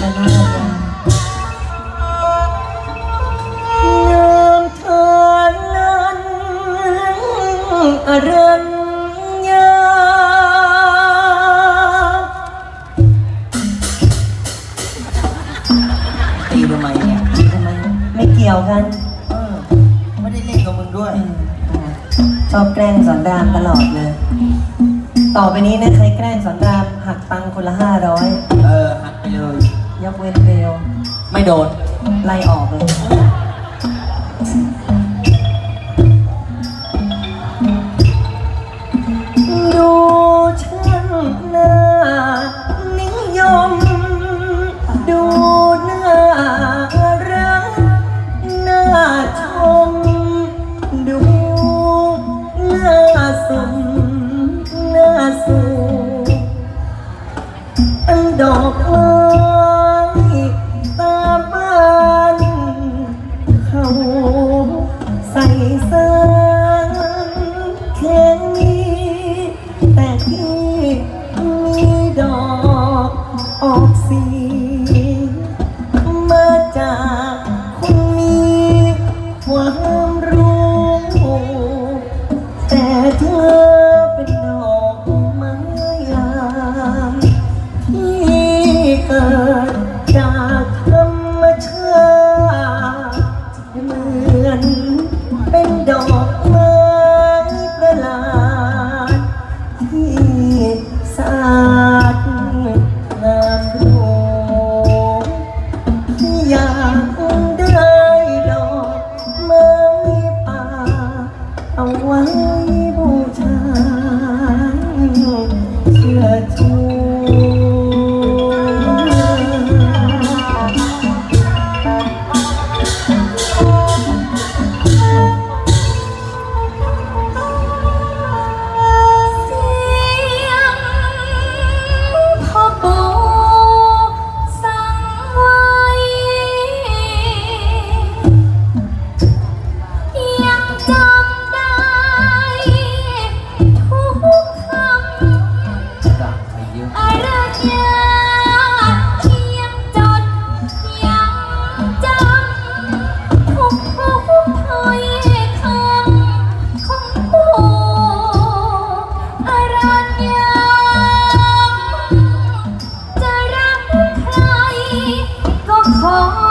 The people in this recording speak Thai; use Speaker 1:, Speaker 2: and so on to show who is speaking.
Speaker 1: กันหน้ายาง
Speaker 2: งามเธอนั้นอรัญญา
Speaker 3: ตีทำไมเนี่ย
Speaker 2: ทำไมไม่เกี่ยวกัน
Speaker 3: เออไม่ได้เล่นกับมึงด้วย
Speaker 2: ชอบแกล้งสอนรามตลอดเลย ต่อไปนี้นะใครแกล้งสอนรามหักตังค์คนละห้าร้อย
Speaker 3: ย
Speaker 2: กเว้นเบล
Speaker 3: ไม่โดน
Speaker 2: ไล่ออกเลย อกออกสีมา
Speaker 1: Oh.